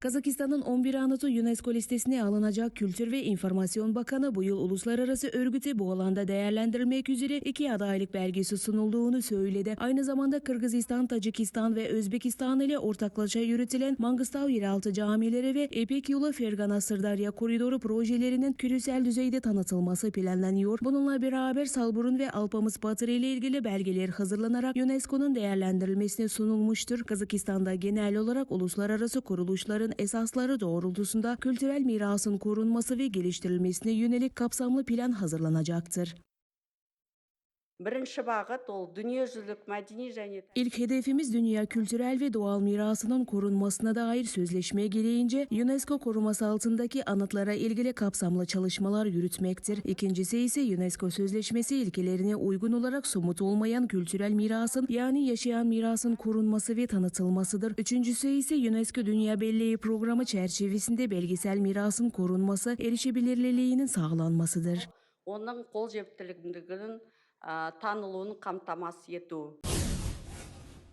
Kazakistan'ın 11 anıtı UNESCO listesine alınacak Kültür ve İnformasyon Bakanı bu yıl uluslararası örgüte bu alanda değerlendirilmek üzere iki adaylık belgesi sunulduğunu söyledi. Aynı zamanda Kırgızistan, Tacikistan ve Özbekistan ile ortaklaşa yürütülen Mangustav yeraltı camileri ve İpek Yolu Fergana Sırdarya koridoru projelerinin küresel düzeyde tanıtılması planlanıyor. Bununla beraber Salburun ve Alpamız Batırı ile ilgili belgeler hazırlanarak UNESCO'nun değerlendirilmesine sunulmuştur. Kazakistan'da genel olarak uluslararası kuruluşların esasları doğrultusunda kültürel mirasın korunması ve geliştirilmesine yönelik kapsamlı plan hazırlanacaktır. бірінші бағыт ол дүниежүзілік мәдени және İlk hedefimiz dünya kültürel ve doğal mirasının korunmasına dair sözleşme gereğince UNESCO koruması altındaki anıtlara ilgili kapsamlı çalışmalar yürütmektir. İkincisi ise UNESCO sözleşmesi ilkelerine uygun olarak somut olmayan kültürel mirasın yani yaşayan mirasın korunması ve tanıtılmasıdır. Üçüncüsü ise UNESCO Dünya Belleği Programı çerçevesinde belgesel mirasın korunması, erişebilirliğinin sağlanmasıdır. оның қолжетімділігінің ә, танылуын қамтамасыз ету.